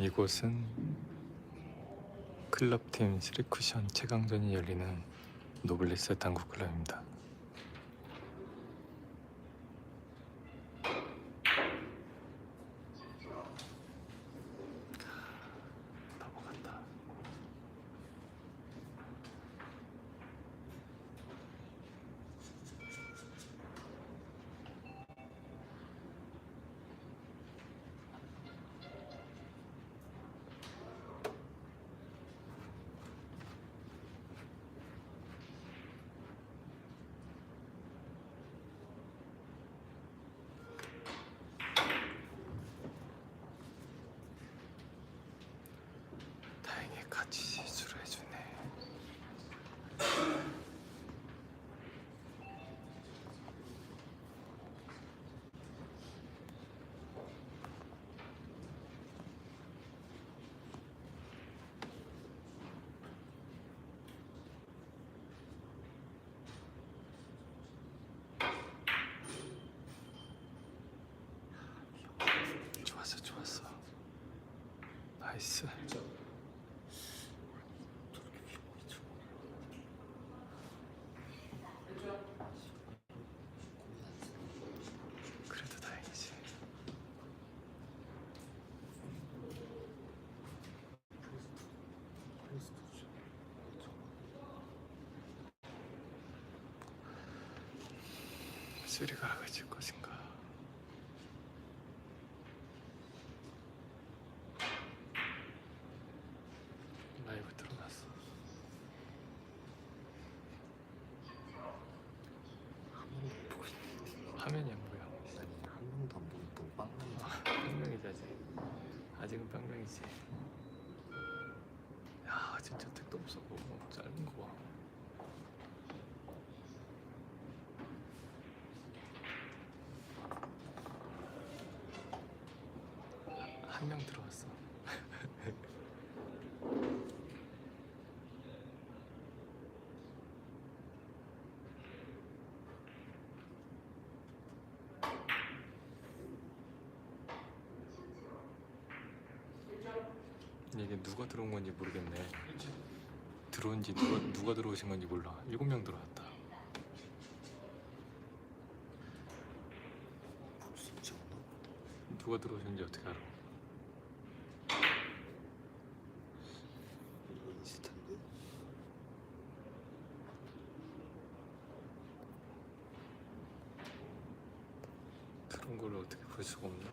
이곳은 클럽팀 스리쿠션 최강전이 열리는 노블리스 당구 클럽입니다. 다행히 같이 시술을 해주네. 좋았어, 좋았어. 나이스. 그래도 다행이지. 쓰리가락을 칠 것인가? 라이브 들어갔어. 화면이 안 보여. 아니 한 명도 안 보고 또 빵만 아, 빵명이지 아직. 아직은 빵명이지. 야 진짜 택도 없어 그거 짧은 거 봐. 한 명 들어왔어. 이게 누가 들어온 건지 모르겠네. 들어온지 누가 누가 들어오신 건지 몰라. 일곱 명 들어왔다. 진짜 없나? 누가 들어오셨는지 어떻게 알아? 이거 인스타인데? 그런 걸 어떻게 볼 수가 없나?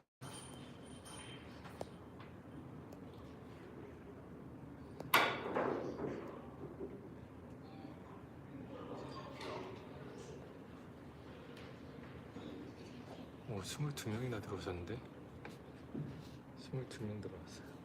오, 22명이나 들어오셨는데? 22명 들어왔어요.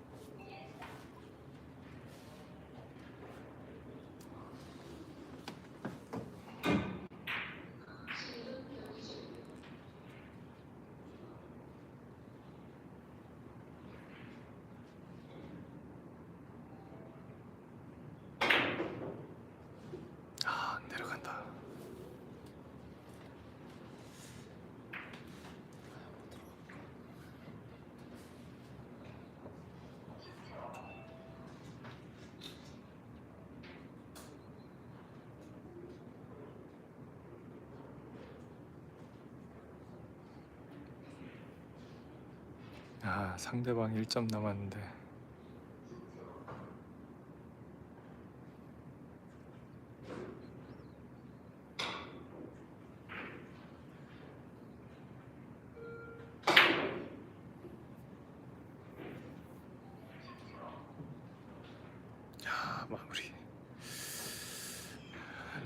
아, 상대방 1점 남았는데. 야, 마무리.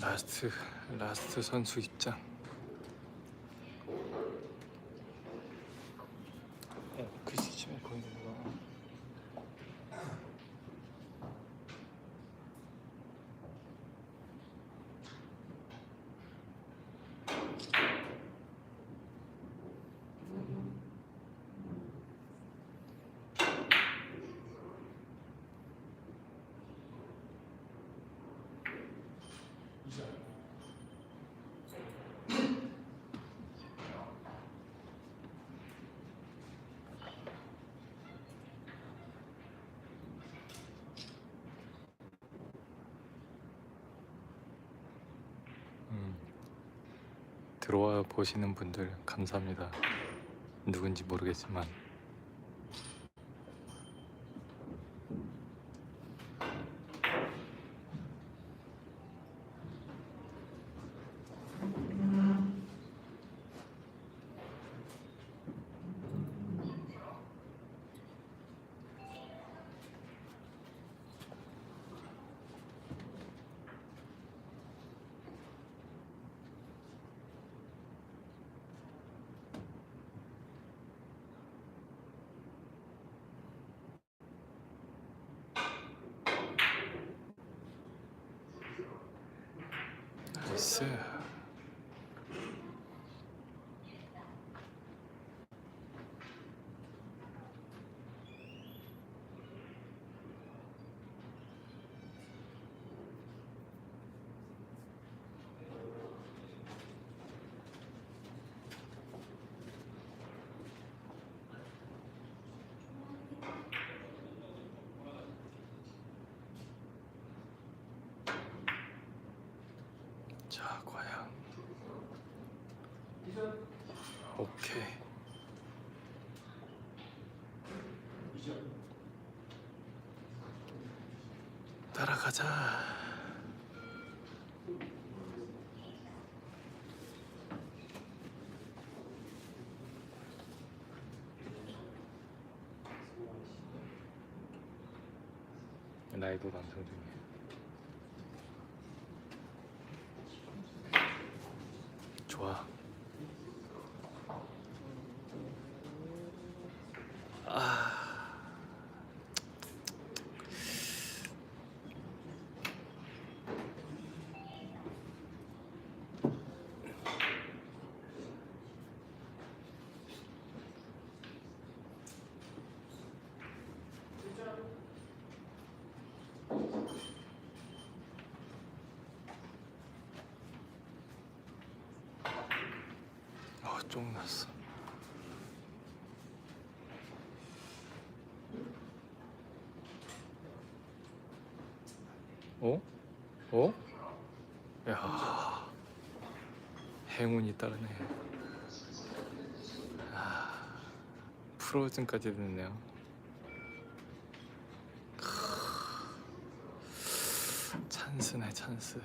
라스트 라스트 선수 입장. 들어와 보시는 분들 감사합니다. 누군지 모르겠지만 나이스. 자, 과연. 오케이. 따라가자. 나이도 방송 중이야. 좋아. 아. 어, 쫑났어. 어? 어? 야, 행운이 따르네. 아, 프로즌까지 됐네요. 크, 찬스네, 찬스.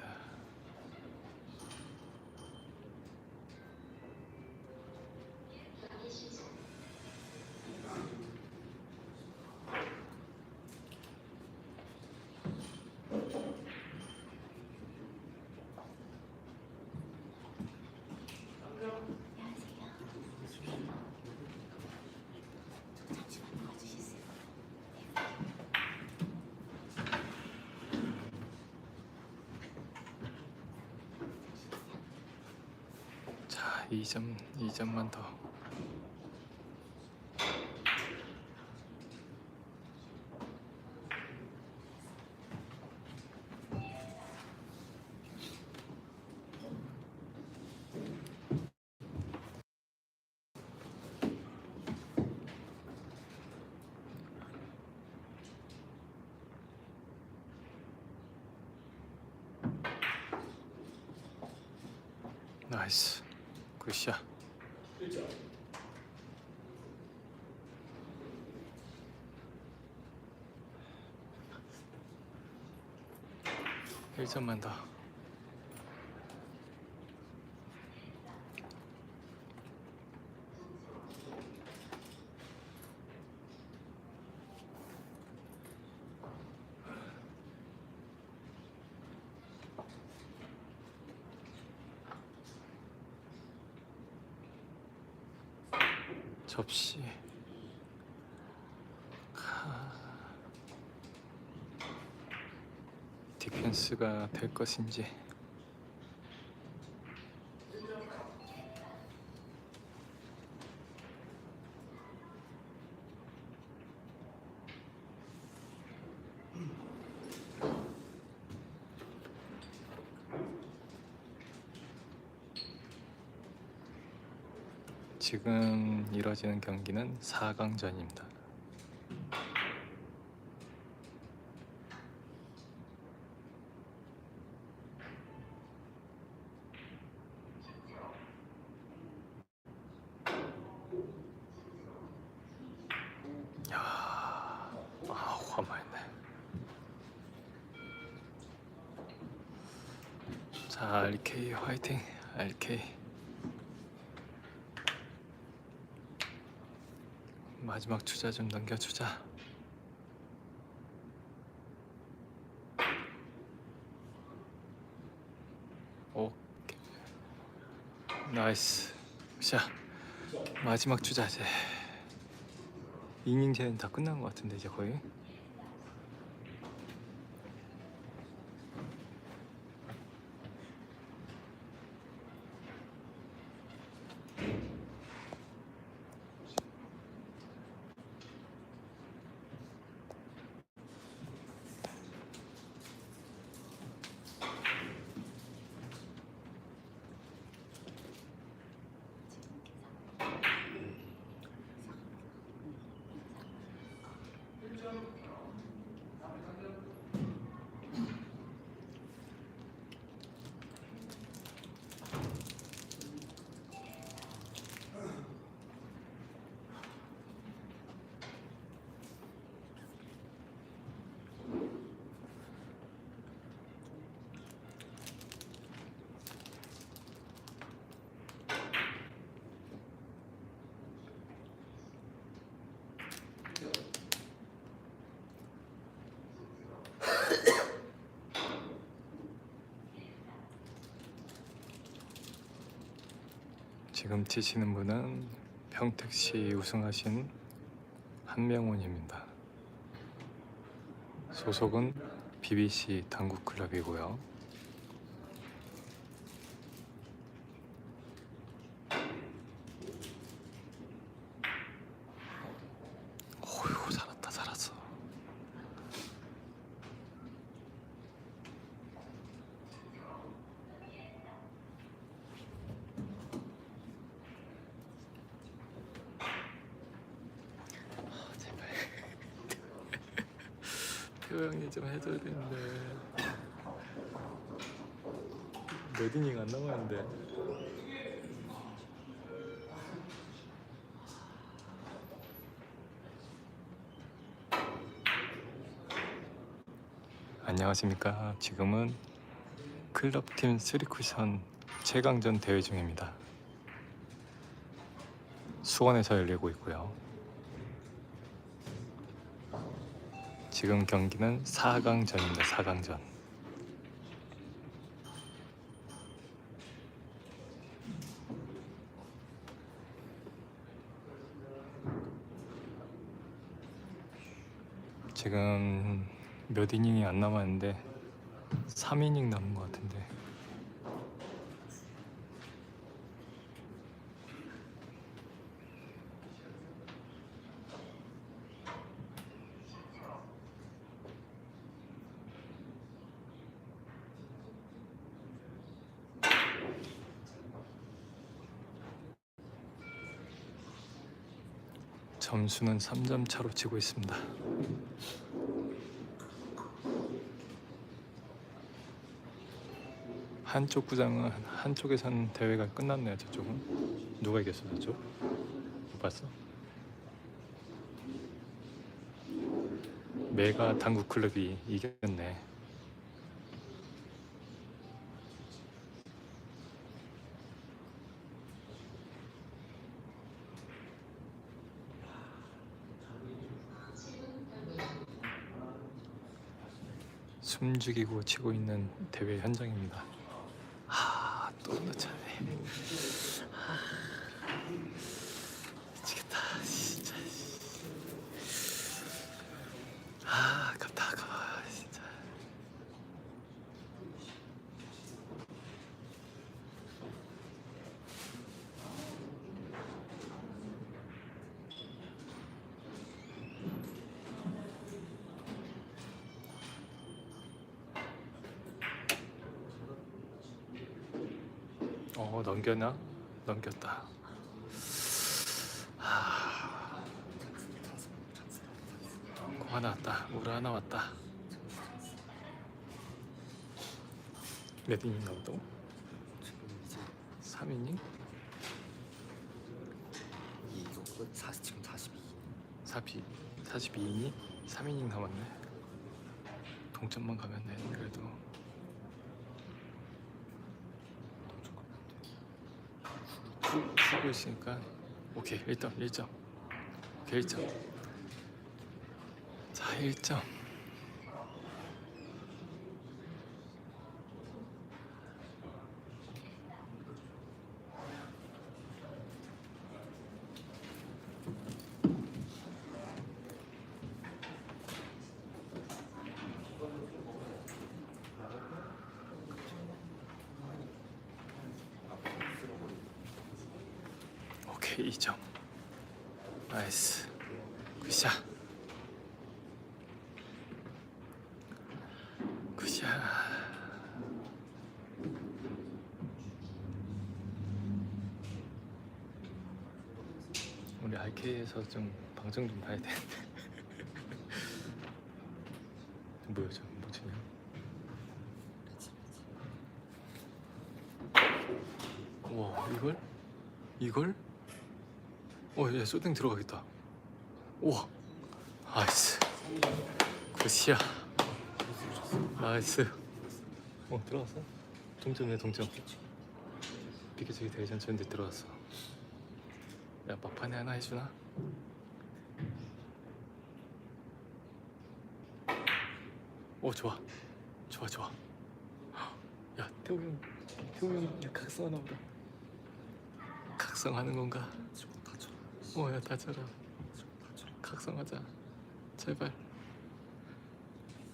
자, 2점, 2점만 더. 나이스. 굿샷. 1점만 더. 접시. 디펜스가 될 것인지. 지금 이뤄지는 경기는 4강전입니다. 야, 아 화마했네. 자, RK 화이팅, RK. 주자 좀 넘겨주자. 오케이. 나이스. 자, 마지막 주자 이제. 이닝제는 다 끝난 것 같은데 이제 거의. 지금 치시는 분은 평택시 우승하신 한명훈입니다. 소속은 BBC 당구 클럽이고요. 어이구 살았다 살았어. 아, 제발 표현이 좀 해줘야 되는데. 몇 이닝 안 남았는데. 안녕하십니까. 지금은 클럽팀 3쿠션 최강전 대회 중입니다. 수원에서 열리고 있고요 지금 경기는 4강전입니다. 4강전. 지금 몇 이닝이 안 남았는데 3이닝 남은 것 같은데 점수는 3점 차로 치고 있습니다. 한쪽 구장은 한쪽에선 대회가 끝났네요. 저쪽은 누가 이겼어? 저쪽? 못 봤어? 메가 당구 클럽이 이겼네. 숨죽이고 치고 있는 대회 현장입니다. 아, 또 놓쳤네. 아, 미치겠다, 진짜. 아, 아깝다, 아까워, 진짜. 어, 넘겼나? 넘겼다. 하... 공 하나 왔다. 우라 하나 왔다. 몇 이닝 이제 3이닝? 이거 끝 40, 지금 42 4비 42이니 3이닝 남았네. 동점만 가면 돼. 그래도 후- 후고 있으니까. 오케이 1점 1점. 오케이 1점. 자 1점 오케이 2점 나이스. 굿샷. 굿샷. 우리 RK에서 좀 방송 좀 봐야 되는데 뭐야 저 뭐지냐 와 이걸? 이걸? 어, 얘 쇼딩 들어가겠다. 우와, 나이스. 굿이야. 나이스. 어, 들어갔어? 동점이네, 동점. 비켜주기 되게 천천히 들어갔어. 야, 막판에 하나 해주나? 오, 좋아. 좋아, 좋아. 야, 태우 형, 태우 형, 야, 각성하나 보다. 각성하는 건가? 뭐야 다쳐라. 각성하자. 제발.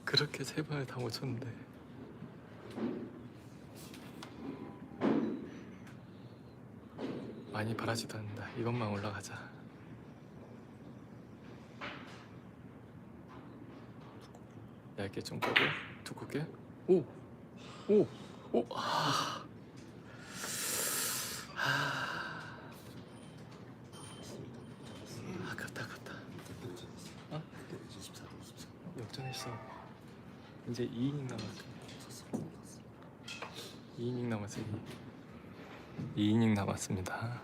그렇게 제발 다 못 쳤는데. 많이 바라지도 않는다. 이것만 올라가자. 얇게 좀 까고 두껍게. 오 오 오! 아. 아. 아깝다 아깝다 어? 24, 24. 역전했어 이제 2이닝 남았어 2이닝 남았어 2. 2이닝 남았습니다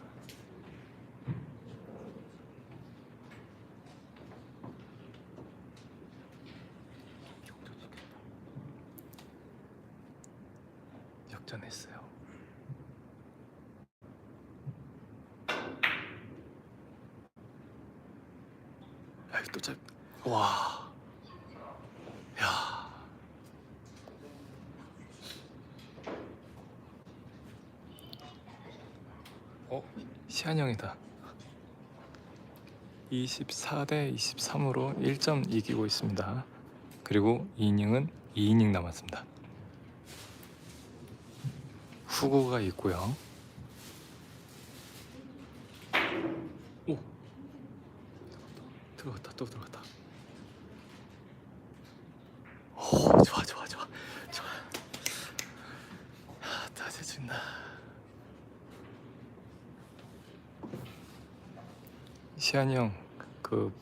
역전했어요 야, 이거 또 짧. 와. 야. 어, 형이다. 24대 23으로 1점 이기고 있습니다. 그리고 2이닝은 2이닝 남았습니다. 후구가 있고요. 오. 들어갔다 또 들어갔다. 오 좋아 좋아 좋아 좋아. 아, 따져준다. 시안이 형, 그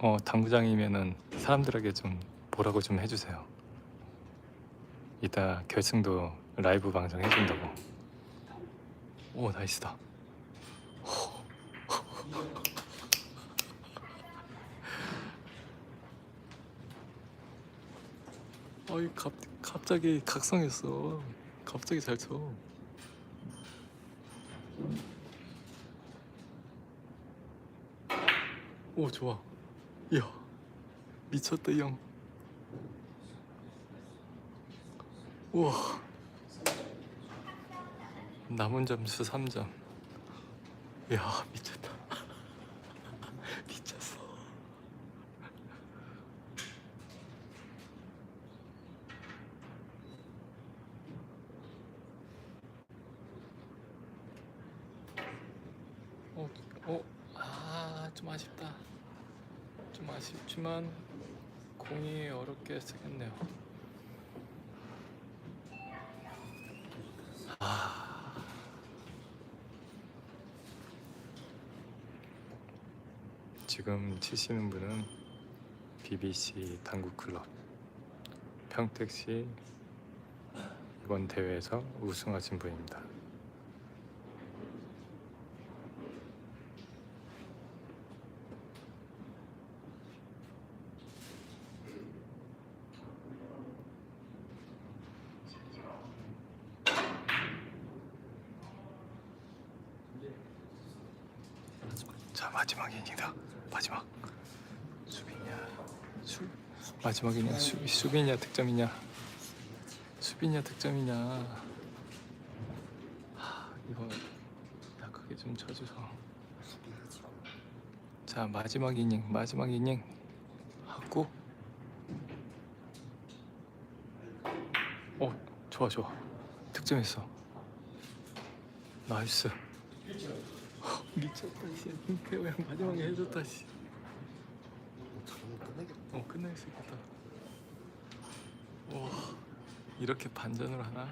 어, 당구장이면은 사람들에게 좀 뭐라고 좀 해주세요. 이따 결승도 라이브 방송 해준다고. 오 나이스다. 아이 갑 갑자기 각성했어. 갑자기 잘 쳐. 오 좋아. 이야 미쳤다 이 형. 우와. 남은 점수 3점. 이야 미쳤다. 미쳤어. 어, 어, 아, 좀 아쉽다. 좀 아쉽지만 공이 어렵게 쓰겠네요. 아. 지금 치시는 분은 BBC 당구 클럽 평택시 이번 대회에서 우승하신 분입니다. 마지막 이닝이다. 마지막. 수비냐? 수 마지막이냐? 수 수비냐 득점이냐? 수비냐 득점이냐? 하, 이거 약하게 좀 쳐줘서. 자 마지막 이닝 마지막 이닝 하고. 어 좋아 좋아 득점했어. 나이스. 어, 미쳤다 씨. 태호 형 마지막에 해줬다 씨. 끝낼 수 있겠다. 와 이렇게 반전을 하나?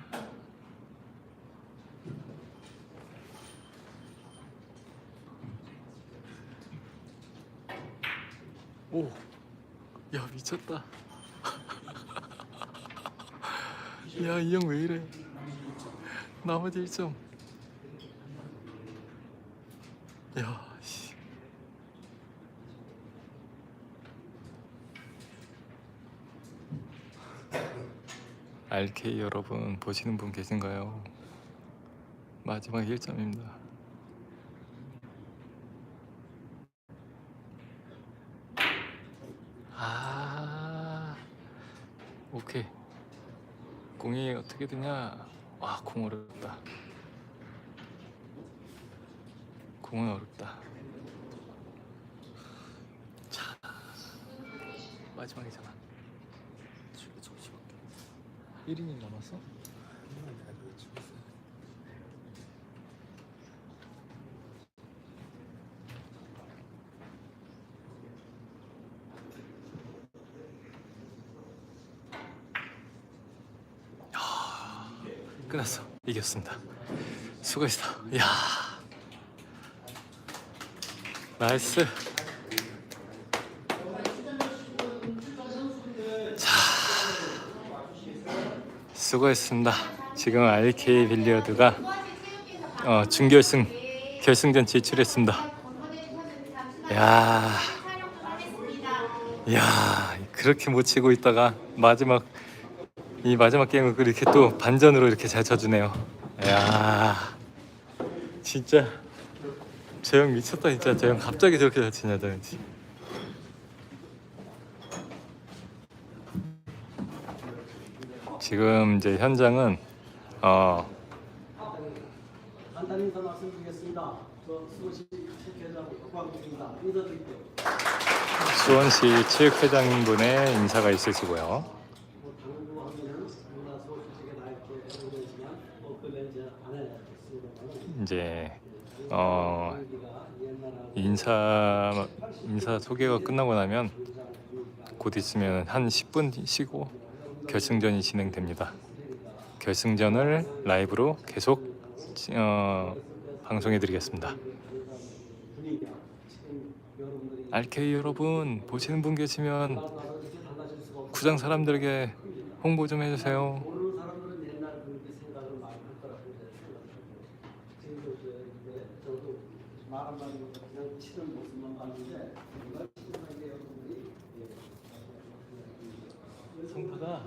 오, 야 미쳤다. 야 이 형 왜 이래? 나머지 1점. 야 씨. RK 여러분 보시는 분 계신가요? 마지막 1점입니다. 아, 오케이. 공이 어떻게 되냐? 와, 공 어렵다. 공은 어렵다. 자, 마지막이잖아. 지금 잠시밖에. 1이닝 남았어? 있어요. 끝났어. 이겼습니다. 수고했어. 야. 나이스. 수고했습니다. 지금 RK 빌리어드가 어, 준결승 결승전 진출했습니다. 야. 야, 그렇게 못 치고 있다가 마지막 이 마지막 게임을 그렇게 또 반전으로 이렇게 잘 쳐주네요. 야, 진짜 저형 미쳤다 진짜. 저형 갑자기 저렇게 잘 치냐 저 형. 지금 이제 현장은 어 간단히 인사 말씀드리겠습니다. 저 수원시 체육회장 박광준입니다. 인사드릴게요. 수원시 체육회장분의 인사가 있으시고요. 뭐 이제 어 옛날하고 인사 인사 소개가 끝나고 나면 곧 있으면 한 10분 쉬고 결승전이 진행됩니다. 결승전을 라이브로 계속 어, 방송해드리겠습니다. RK 여러분 보시는 분 계시면 구장 사람들에게 홍보 좀 해주세요. 모르는 사람들은 옛날 분위기 생각을 많이 할 거라고 이제 생각하고 지금도 이제 저도 말 한마디로 그냥 치는 모습만 봤는데 정말 치는하게 여러분들이 예, 성타가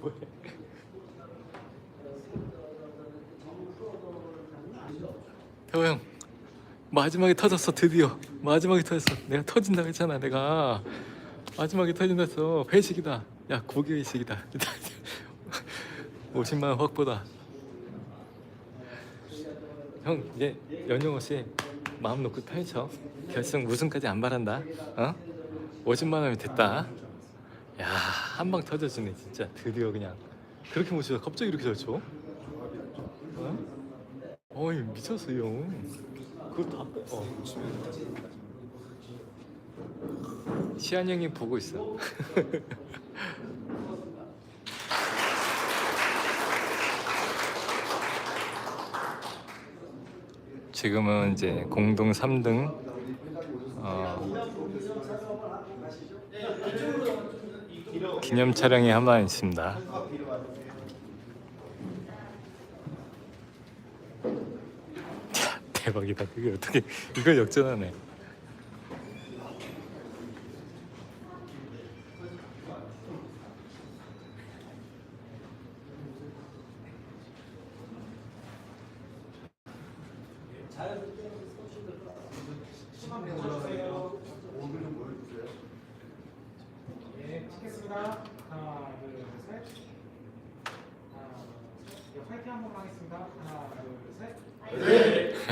뭐해? 태호 형 마지막에 터졌어 드디어. 마지막에 터졌어. 내가 터진다고 했잖아 내가. 마지막에 터진다 했어 회식이다. 야 고기 회식이다. 50만 원 확보다. 형 이제 연영 없이 마음 놓고 펼쳐. 결승 우승까지 안 바란다. 어? 50만 원이면 됐다. 야 한 방 터져주네 진짜 드디어 그냥 그렇게 못 치다 갑자기 이렇게 잘 쳐? 어? 어이 미쳤어 이 형. 그거 다 빼. 어. 시안 형님 보고 있어. 지금은 이제 공동 3등 어, 기념 촬영이 하나 있습니다. 대박이다. 그게 어떻게 이걸 역전하네. 올라가세요. 예, 찍겠습니다. 하나, 둘, 셋. 하나, 둘, 셋. 예, 화이팅 한번 하겠습니다. 하나, 둘, 셋.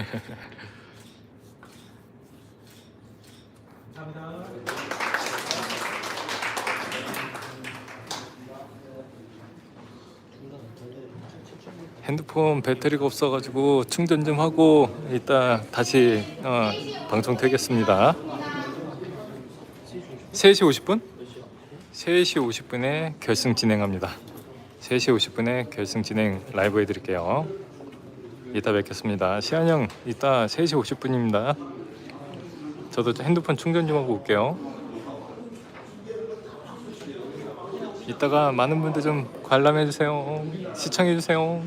감사합니다. 핸드폰 배터리가 없어가지고 충전 좀 하고 이따 다시 어, 방송 되겠습니다. 3시 50분? 3시 50분에 결승 진행합니다. 3시 50분에 결승 진행 라이브 해드릴게요. 이따 뵙겠습니다. 시안 형 이따 3시 50분입니다. 저도 핸드폰 충전 좀 하고 올게요. 이따가 많은 분들 좀 관람해 주세요. 시청해 주세요.